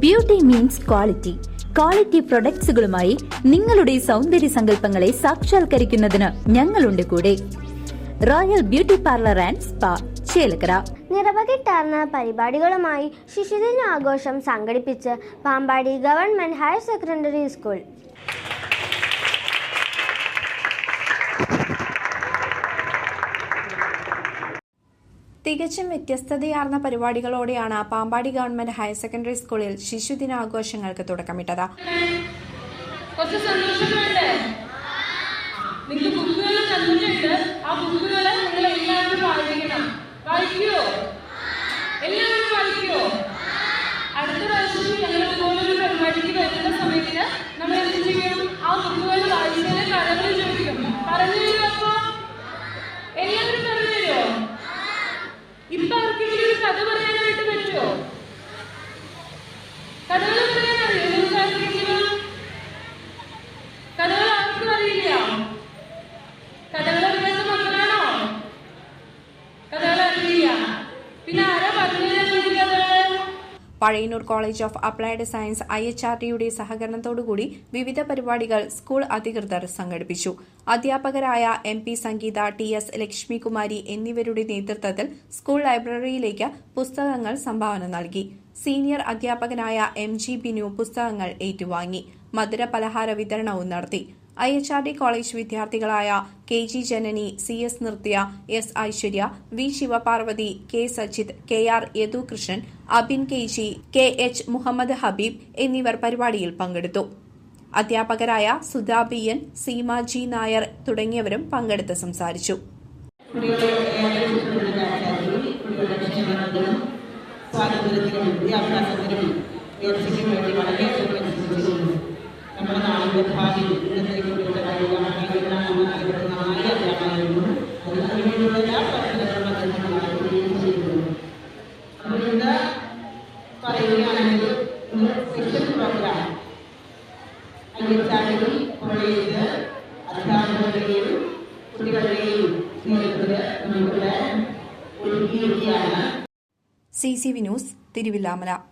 Beauty means quality quality പ്രൊഡക്ട്സുകളുമായി നിങ്ങളുടെ സൗന്ദര്യ സങ്കല്പങ്ങളെ സാക്ഷാത്കരിക്കുന്നതിന് ഞങ്ങളുണ്ട് കൂടെ. Royal beauty parlour and spa Chelakkara. നിരവധി ടർന്ന പരിപാടികളുമായി ശിശുദിന ആഘോഷം സംഘടിപ്പിച്ച് Pampady government higher secondary school. തികച്ചും വ്യത്യസ്തതയാർന്ന പരിപാടികളോടെയാണ് പാമ്പാടി ഗവൺമെന്റ് ഹയർ സെക്കൻഡറി സ്കൂളിൽ ശിശുദിനാഘോഷങ്ങൾക്ക് തുടക്കമിട്ടത്. നിങ്ങൾക്ക് ബുക്കുകൾ ഇപ്പൊ ആർക്കെങ്കിലും ഒരു കഥ പറയാനായിട്ട് പറ്റുമോ കഥകൾ പറയാൻ അറിയോ നിങ്ങൾക്ക് ആർക്കെങ്കിലും കഥകൾ ആർക്കും അറിയില്ല. കഥകൾ അറിയാത്ത മക്കളാണോ? കഥകൾ അറിയില്ല പിന്നെ ആരാ Pazhayannur college of applied science I H R ടിയുടെ സഹകരണത്തോടുകൂടി വിവിധ പരിപാടികൾ സ്കൂൾ അധികൃതർ സംഘടിപ്പിച്ചു. അധ്യാപകരായ M P Sangeetha T S Lakshmikumari എന്നിവരുടെ നേതൃത്വത്തിൽ സ്കൂൾ ലൈബ്രറിയിലേക്ക് പുസ്തകങ്ങൾ സംഭാവന നൽകി. സീനിയർ അധ്യാപകനായ എം ജി ബിനു പുസ്തകങ്ങൾ ഏറ്റുവാങ്ങി. മധുര പലഹാര വിതരണവും നടത്തി. I H R D college വിദ്യാർത്ഥികളായ K G Janani C S Nritya S Aishwarya V Sivaparvathi K Sajith K R Yadukrishnan Abin K G K H Muhammad Habib എന്നിവർ പരിപാടിയിൽ പങ്കെടുത്തു. അധ്യാപകരായ സുധാ ബി സീമ ജി നായർ തുടങ്ങിയവരും പങ്കെടുത്ത് സംസാരിച്ചു. സ്വാതന്ത്ര്യത്തിനും വിദ്യാഭ്യാസത്തിനും വേണ്ടി വളരെ നമ്മുടെ നാടിന്റെ ഭാവി സ്പെഷ്യൽ പ്രോഗ്രാം അയ്യച്ചാടി കോളേജ് അധ്യാപകരുടെയും കുട്ടികളുടെയും സ്നേഹത്തിൽ നമുക്കിവിടെ ഒരുക്കിയിരിക്കുകയാണ് സി സി ന്യൂസ് തിരുവില്ലാമല.